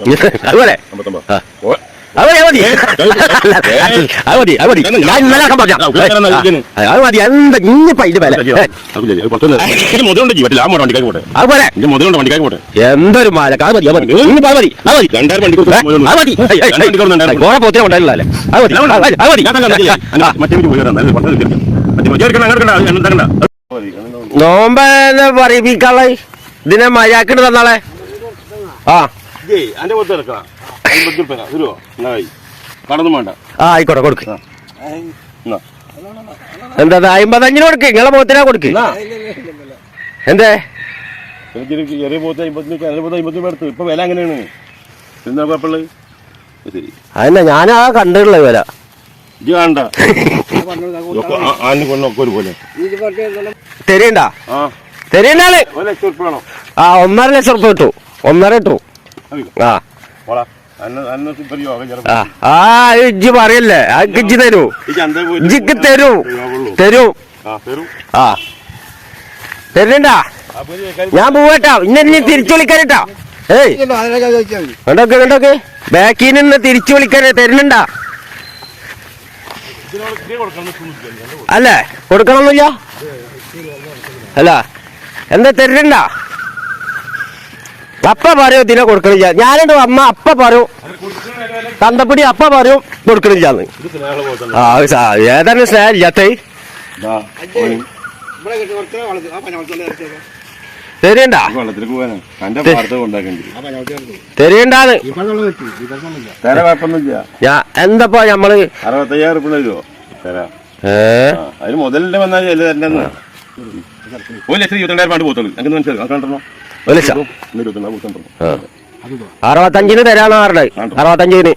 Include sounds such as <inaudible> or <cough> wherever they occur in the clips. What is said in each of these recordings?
<laughs> അതുപോലെ. <laughs> അത് മതി. അത് മതി അത് മതി. ഞാൻ ഇന്നലെ പറഞ്ഞ അത് മതി. എന്താ വില? പുറത്തുനിന്ന് <laughs> ഇത് പോട്ടെ? അതുപോലെ. എന്തൊരു മാലക്ക. അത് മതി അത് മതി. ഇനിയിപ്പോ അത് മതി അത് മതി. അത് മതി. കോഴ പോത്തിനെ ഉണ്ടായില്ലേ അത് മതി അത് മതി, നോമ്പെന്ന് പറയിപ്പിക്കാളെ ഇതിനെ മര്യാക്കിട്ട് തന്നാളെ. ആ. അന്റെ പുറത്ത്. കടന്നും വേണ്ട. ആ ആയിക്കോട്ടെ കൊടുക്ക. എന്താ അമ്പത്തഞ്ചിന് കൊടുക്ക്. നിങ്ങളെ മുഖത്തിനാ കൊടുക്ക്. എന്തേ? എനിക്ക് ചെറിയ പോത്ത് അമ്പത്തിന് അമ്പത് അമ്പത്തിന് എടുത്തു. ഇപ്പൊ വില അങ്ങനെയാണ് എന്താ കുഴപ്പമുള്ളത് അത് ശരി. അതന്നെ ഞാനാ കണ്ടിട്ടുള്ള വില. ഇത് തെരണ്ടാണ് കൊണ്ടൊക്കെ തരണ്ട തരണ്ടാൾ ആ. ഒന്നര ലക്ഷം റുപ്യ കിട്ടു ഒന്നര കിട്ടു ആ. ഇജ്ജ് പറയല്ലേ? ആ ഇജ്ജ് തരൂ. ഇജ്ജിക്ക് തരൂ. തരൂ. ആ തരൂ. ആ. തരണ്ടാ ഞാൻ പോവട്ടാ. ഇന്നെ ഇനി തിരിച്ചു വിളിക്കാനട്ടാ. ഏയ്. കണ്ടോക്കെ കണ്ടോക്കെ. ബാക്കിൽ നിന്ന് തിരിച്ചു വിളിക്കാനേ തരുന്നുണ്ടാ. അല്ലേ? കൊടുക്കണമെന്നില്ല അല്ല. എന്താ തരണ്ട അപ്പ പറയൂ ഇതിനെ കൊടുക്കണില്ല. ഞാനുണ്ട് അമ്മ അപ്പ പറയൂ. തന്തപ്പിടി അപ്പ പറയൂ കൊടുക്കണില്ലാന്ന്. പോത്താണ്. ആ ഏതാണ് സ്നേഹം ഇല്ലാത്ത നമ്മൾ അറുപത്തയ്യായിരം തരാ. ഏ? അതിന് മുതലിന്റെ വന്നാൽ ഒരു ലക്ഷത്തി ഇരുപത്തിരണ്ടായിരം പാണ്ട് പോത്തുള്ളൂ. അങ്ങനെ മനസ്സിലാക്കാം കണ്ടോ അറുപത്തഞ്ചിന് തരാന്ന് പറഞ്ഞത് അറുപത്തഞ്ചിന്.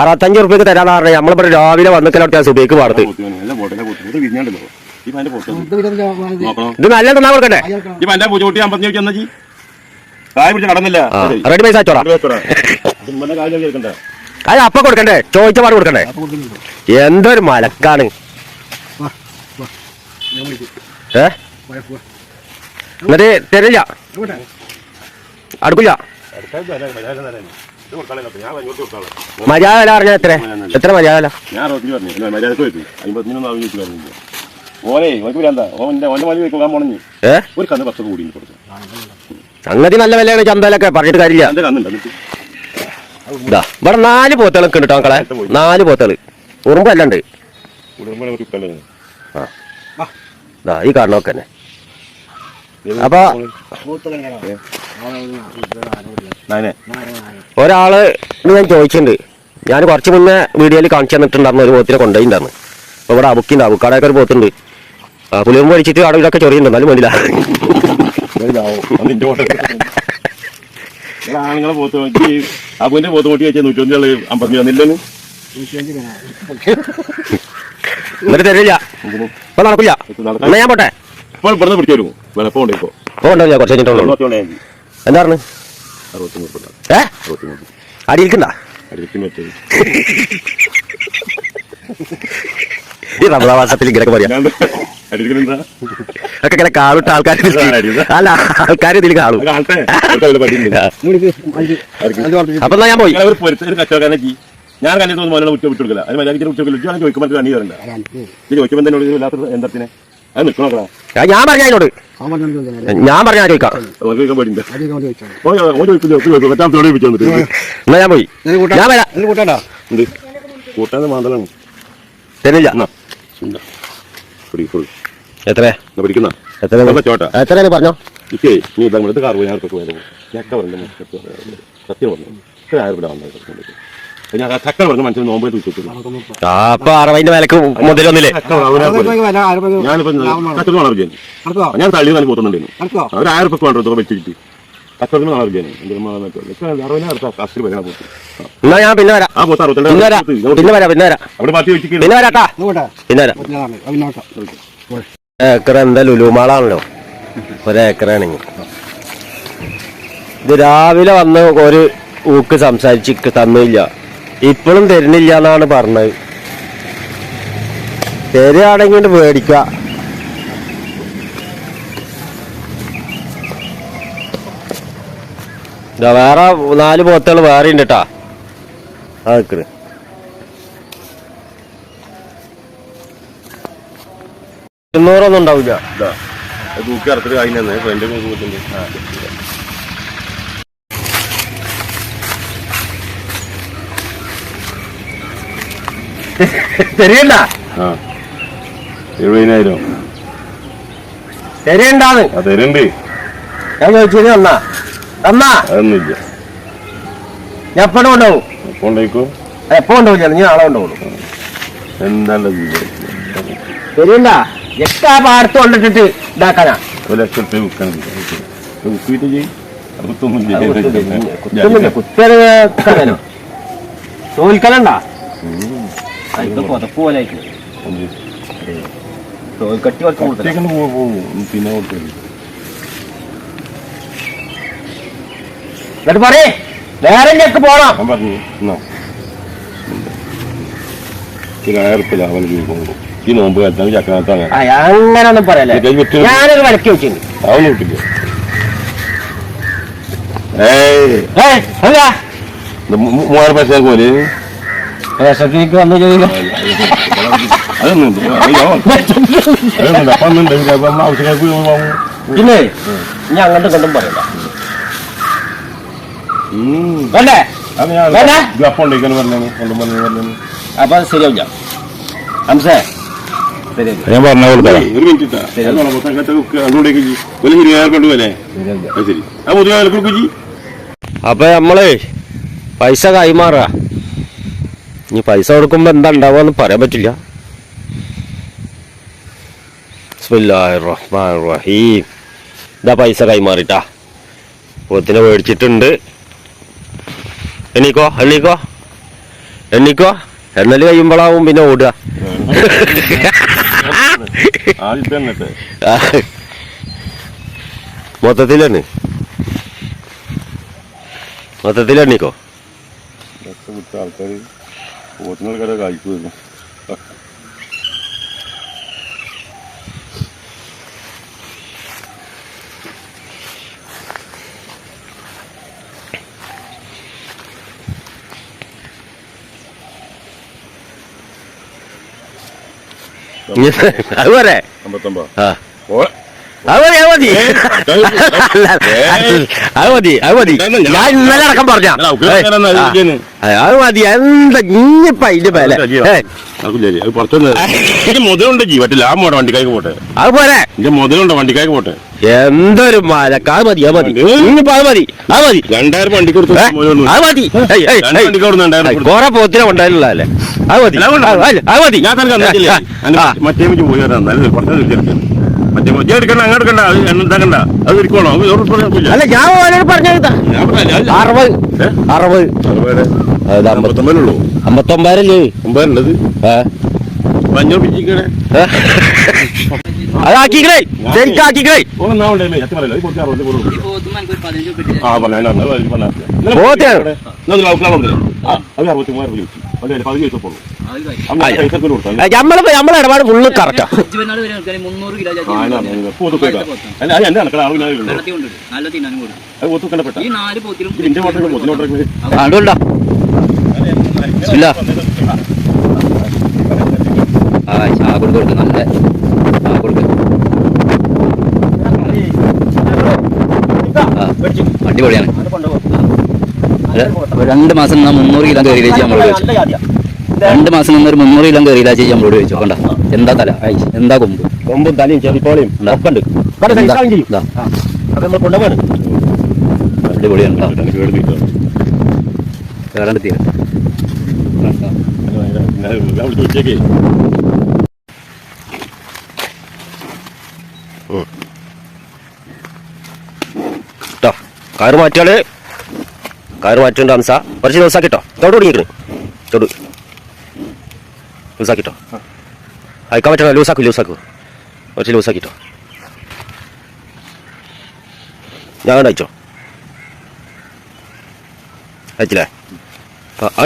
അറുപത്തഞ്ച് റുപ്യക്ക് തരാന്ന് പറഞ്ഞത് നമ്മളിപ്പോ രാവിലെ വന്നിക്കലോട്ടാ സുബേക്ക് പാടത്ത്. ഇത് നല്ല തന്നാ കൊടുക്കണ്ടേ ഈ പന്റെ പൂച്ച കൂട്ടി അമ്പത്തി ചോദിച്ചാ ജി കായ പിടിച്ച് കടന്നില്ല ആ റെഡി പൈസ അത് അപ്പ കൊടുക്കണ്ടേ? ചോദിച്ച പാട് കൊടുക്കണ്ടേ? എന്തൊരു മലക്കാണ്. ഏ? എന്നിട്ട് തരില്ല അടുക്കില്ല മര്യാദ വില പറഞ്ഞാൽ എത്ര? എത്ര മര്യാദ വില? സംഗതി നല്ല വിലയാണ് ചന്തയിലൊക്കെ പറഞ്ഞിട്ട് കാര്യമില്ല. ഇവിടെ നാല് പോത്തുകളൊക്കെ ഉണ്ട് കേട്ടോ മക്കളെ. നാല് പോത്തുകൾ ഉറുമ്പല്ല ഉണ്ട്. കുടുംബം ഒരു ഉപ്പല്ലേ ഇതാ ഈ കാരണമൊക്കെ തന്നെ. അപ്പൊ ഒരാൾ ഞാൻ ചോദിച്ചിട്ടുണ്ട് ഞാൻ കുറച്ച് മുന്നേ വീഡിയോയിൽ കാണിച്ചു തന്നിട്ടുണ്ടായിരുന്നു ഒരു പോത്തിനെ കൊണ്ടുപോയിട്ടുണ്ടായിരുന്നു. അപ്പൊ ഇവിടെ അബുക്കിണ്ട് അബുക്കാടൊക്കെ ഒരു പോത്തുണ്ട്. ആ പുലിയും പൊടിച്ചിട്ട് അവിടെ ഇതൊക്കെ ചൊറിയുണ്ട് എന്നാലും വേണ്ടില്ല. നിന്റെ പോട്ടെ ആണുങ്ങളെ പോത്ത് നോക്കി അബുവിന്റെ പോത്ത് കൂട്ടി വെച്ചാൽ നൂറ്റൊന്നികൾ അമ്പത്തി വന്നില്ലെന്ന് എന്നിട്ട് തരില്ല. ഇപ്പൊ നടക്കില്ല. എന്നാ ഞാൻ പോട്ടെ? ഇപ്പോൾ ഇവിടുന്ന് പിടിച്ചു വരും. വെളുപ്പം ഉണ്ട് ഇപ്പൊ ഇപ്പൊ കൊണ്ടുപോയില്ല കുറച്ച് കഴിഞ്ഞിട്ടുള്ളൂ എന്താ പറഞ്ഞു അറുപത്തി മൂന്ന് ഏ? അറുപത്തി മൂന്ന് അടിയിരിക്കണ്ട അടിയത്തിന് പറ്റത് ഈ റമദാ മാസത്തിൽ ഇങ്ങനെയൊക്കെ പറയാം. എന്താ? ഒക്കെ ഇങ്ങനെ കാണുട്ട ആൾക്കാർ അല്ല ആൾക്കാർ ഇതിൽ കാണും. അപ്പൊ ഞാൻ പോയി. ഞാൻ കണ്ടിട്ട് തോന്നുന്നു മോനെ വിട്ടു കൊടുക്കില്ല അത് മര്യാദ ഉച്ച ഞാൻ ചോദിക്കുമ്പോൾ ചോദിക്കുമ്പോൾ തന്നെ ഞാൻ പറഞ്ഞ അതിനോട് ഞാൻ പറഞ്ഞ ഞാൻ ചോദിക്കാം എന്നാ ഞാൻ പോയി. ഞാൻ വരാം. കൂട്ടാണ്ടാ മാന്തലാണ്. തരില്ല എത്ര പിടിക്കുന്ന? എത്ര പറഞ്ഞോ? ഇക്കേ നീ ഇതാ ഇവിടുത്തെ കാർ പോയി ഞാനൊക്കെ പോയത് ചക്ക പറഞ്ഞു സത്യം പറഞ്ഞു. ഇത്ര ആയിരം രൂപ അപ്പൊ അറുപതിന്റെ വിലക്ക് മുതൽ വന്നില്ലേ വളർ ഞാൻ തള്ളി തന്നെ പോത്തുന്നുണ്ടായിരുന്നു അവർ ആയിരം ഉറുപ്പ് വേണ്ട തുക വെച്ചിട്ട്. എന്നാ ഞാൻ പിന്നെ വരാം. ആ പോത്ത് പിന്നെ വരാം. അറുപത്തിരണ്ട് പിന്നെ വരാം പിന്നെ വരാം. അവിടെ മാറ്റി വെച്ചിട്ട് പിന്നെ വരാട്ടാ. പിന്നെ വരാം. ഏക്കർ എന്താ ലുലുമാളാണല്ലോ. ഒരേക്കറാണെങ്കിൽ ഇത് രാവിലെ വന്ന് ഒരു ഊക്ക് സംസാരിച്ച് തന്നില്ല. ഇപ്പോഴും തരുന്നില്ല എന്നാണ് പറഞ്ഞത്. തരുകയാണെങ്കിൽ മേടിക്ക ഇതാ വേറെ നാല് പോത്തുകൾ വേറെ ഉണ്ട് കേട്ടാ അതൊക്കെ ഇരുന്നൂറൊന്നും ഉണ്ടാവില്ല. തൂക്കി അറുത്തിട്ട് കഴിഞ്ഞ ഫ്രണ്ട് നോക്കുമ്പോഴത്തേക്ക് <laughs> ആ. എഴുപതിനായിരം ശരിയുണ്ടാന്ന് ആ തരുന്നുണ്ട് ഞാൻ ചോദിച്ചത് തന്നാ? തന്നാ? അതൊന്നുമില്ല. ഞാൻ എപ്പോഴും കൊണ്ടുപോകും? എപ്പോ ഉണ്ടായിക്കോ എപ്പോ കൊണ്ടുപോകില്ല? നീ നാളെ കൊണ്ടുപോകും. എന്താണ്ട് ശരിയല്ല എക്കാ പാടത്ത് കൊണ്ടിട്ടിട്ട് ഇതാക്കാനാ. ഒരു ലക്ഷം റുപ്യ വിൽക്കണം വിൽക്കിട്ട് ചെയ്യും. കുത്തിയാലോ തോൽക്കലണ്ട. ഇത് പുതപ്പ് പോലെ പോകും പിന്നെ എന്നിട്ട് പറയേ. വേറെ ഞെക്ക് പോണം. പറഞ്ഞു എന്നാ. ഒരു ആയിരം റുപ്യ ലാഭം പോകും ഈ നോമ്പ് കാലത്താണ് ചക്കനകത്ത് അങ്ങനൊന്നും പറയല്ലേ. ഞാനൊരു വിലക്ക് വെച്ചിട്ടുണ്ട് അതൊന്നും കിട്ടില്ല ഏയ്. മൂവായിരം പൈസ പോലെ വിശപ്പിക്ക് വന്നു ചോദിക്കാം. പിന്നെ ഇനി അങ്ങോട്ടും ഇങ്ങോട്ടും പറയണ്ട ഉം. വേണ്ടേ അപ്പം കൊണ്ടും ശരിയാവില്ല ശരിയാവില്ല ഞാൻ പറഞ്ഞ കൊടുത്തേ കൊണ്ട് അപ്പൊ നമ്മളേ പൈസ കൈമാറുക ഇനി പൈസ കൊടുക്കുമ്പോൾ എന്താ ഉണ്ടാവുക പറയാൻ പറ്റില്ല. ഇതാ പൈസ കൈമാറിട്ടാ. പോത്തിനെ മേടിച്ചിട്ടുണ്ട്. എണ്ണീക്കോ എണ്ണീക്കോ? എണ്ണീക്കോ? എണ്ണൽ കഴിയുമ്പോഴാവും പിന്നെ ഓടുക. മൊത്തത്തിലാണ് മൊത്തത്തിലെണ്ണീക്കോ? ആൾക്കാർ പോത്തുങ്ങൾ കട കായ്ക്കുന്നു അത് പോരെ. അമ്പത്തൊമ്പത്? ആ. ഓ അത് മതി അത് മതി അത് മതി അത് മതി ഞാൻ ഇന്നലെ അടക്കം പറഞ്ഞ അത് മതി എന്താ ഇനിയിപ്പ അതിന്റെ പേല മുതലുണ്ട് ആ മോടെ വണ്ടിക്കായ്ക്ക് പോട്ടെ. അത് പോരെ എന്റെ മുതലുണ്ട് വണ്ടിക്കായ്ക്ക് പോട്ടെ. എന്തൊരു മലക്ക. അത് മതി അത് മതി. ഇനിയിപ്പോ അത് മതി അത് രണ്ടായിരം വണ്ടിക്ക് കൊടുത്തു? അത് ഏയ്, പോത്തിനെ ഉണ്ടായിരുന്നല്ലേ അത് മതി അത് മതി ഞാൻ. മറ്റേ പോയി വരാം നല്ല മറ്റേ മറ്റേ എടുക്കണ്ട അങ്ങോട്ട് എടുക്കണ്ട. അത് എന്താക്കണ്ട അത് കുഴപ്പമില്ല. അല്ല ഞാൻ പറഞ്ഞില്ല, അത് അറുപത്? അറുപത്. അറുപത്. അമ്പത്തൊമ്പതിനുള്ളൂ അമ്പത്തൊമ്പതല്ലേ ഒമ്പതിനുള്ളത് അഞ്ഞൂറ് പിച്ചിക്കണേ അതാക്കിക്കണേ ശരിക്കാക്കിക്കണേ പറഞ്ഞു അത് അറുപത്തി മൂവായിരം പതിനഞ്ച് ദിവസം നമ്മൾ നമ്മളെ ഇടപാട് ഫുള്ള് കറക്റ്റാ ഇല്ല. ആ കൊടുക്കും നല്ല അടിപൊളിയാണ്. രണ്ട് മാസം മുന്നൂറ് കിലോ കയറി വെച്ച് ചോദിച്ചു രണ്ട് മാസം നിന്ന് ഒരു മുന്നൂറ് കിലോ കയറിയില്ല ചേച്ചി നമ്മളോട് ചോദിച്ചു. കണ്ട? എന്താ തല? എന്താ കൊമ്പ്? കൊമ്പും തലയും ചെറിപ്പോളിയും. ഒക്കെ ഉണ്ട് കൊണ്ടുപോകണം അടിപൊളിയാണ് കേട്ടോ. കയറാണ്ട് തീരെ കേട്ടോ. കാറ് മാറ്റാൾ കാറ് മാറ്റുണ്ട് ഹംസ കുറച്ച് ദിവസമാക്കിട്ടോ തൊട്ട് തുടങ്ങിക്കണ് തൊട്. ലൂസാക്കിട്ടോ അയക്കാൻ പറ്റണോ ലൂസാക്കു ലൂസാക്കു കുറച്ച് ലൂസാക്കിട്ടോ ഞാൻ അയച്ചോ അയച്ചില്ലേ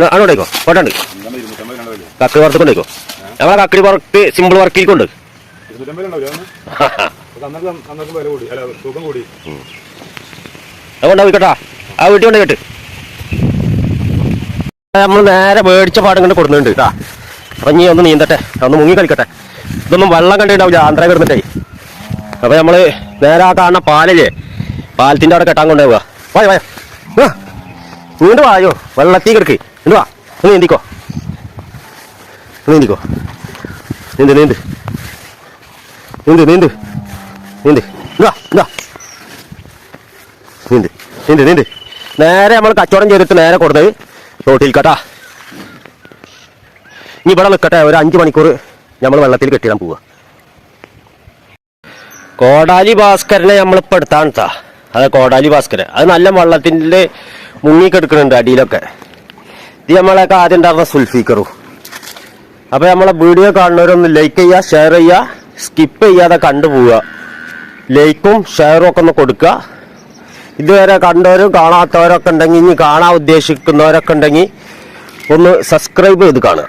ആണോടേക്കോ പോട്ടുണ്ട് കക്കടി പുറത്ത് കൊണ്ടേക്കോ ഞങ്ങളെ കക്കടി വർക്ക് സിമ്പിൾ വർക്കിൽ കൊണ്ട് അതുകൊണ്ടാ പോയിക്കോട്ടാ ആ വീട്ടിൽ കൊണ്ട് കേട്ട് നമ്മൾ നേരെ മേടിച്ച പാടും കണ്ട് കൊടുക്കുന്നുണ്ട് കേട്ടാ നീ ഒന്ന് നീന്തട്ടെ. ഒന്ന് മുങ്ങി കളിക്കട്ടെ. ഇതൊന്നും വെള്ളം കണ്ടിട്ടുണ്ടാവില്ല. ആന്ധ്ര കിടന്നിട്ടേ. അപ്പൊ നമ്മൾ നേരെ ആ കാണുന്ന പാലല്ലേ പാലത്തിന്റെ അവിടെ കെട്ടാൻ കൊണ്ടുപോവുക വായ വായ. ആ, വായോ വെള്ളത്തി കിടക്ക്. ഇങ്ങോട്ട് വാ. നീന്തിക്കോ. നീന്തിക്കോ. നീന്ത് നീന്ത്. നീന്ത് നീന്ത്. നീന്ത്. ഇതാ ഇതാ നീന്ത് നീന്ത് നീന്ത്. നേരെ നമ്മൾ കച്ചവടം ചെയ്തിട്ട് നേരെ കൊടുത്തത് റോട്ടിൽ കേട്ടാ ഇനി ഇവിടെ നിൽക്കട്ടെ ഒരു അഞ്ച് മണിക്കൂർ നമ്മൾ വെള്ളത്തിൽ കെട്ടിടാൻ പോവുക കോടാലി ഭാസ്കരനെ നമ്മളിപ്പോൾ എടുത്താണ് ട്ടാ. അത് കോടാലി ഭാസ്കരൻ. അത് നല്ല വെള്ളത്തിൽ മുങ്ങിക്കെടുക്കുന്നുണ്ട് അടിയിലൊക്കെ. ഇത് നമ്മളൊക്കെ ആദ്യം ഉണ്ടായിരുന്ന സുൽഫീക്കറും. അപ്പൊ നമ്മളെ വീഡിയോ കാണുന്നവരൊന്ന് ലൈക്ക് ചെയ്യുക ഷെയർ ചെയ്യുക സ്കിപ്പ് ചെയ്യാതെ കണ്ടുപോവുക ലൈക്കും ഷെയറും ഒക്കെ ഒന്ന് കൊടുക്കുക ഇതുവരെ കണ്ടവരും കാണാത്തവരൊക്കെ ഉണ്ടെങ്കിൽ ഇനി കാണാൻ ഉദ്ദേശിക്കുന്നവരൊക്കെ ഉണ്ടെങ്കിൽ ഒന്ന് സബ്സ്ക്രൈബ് ചെയ്ത് കാണുക.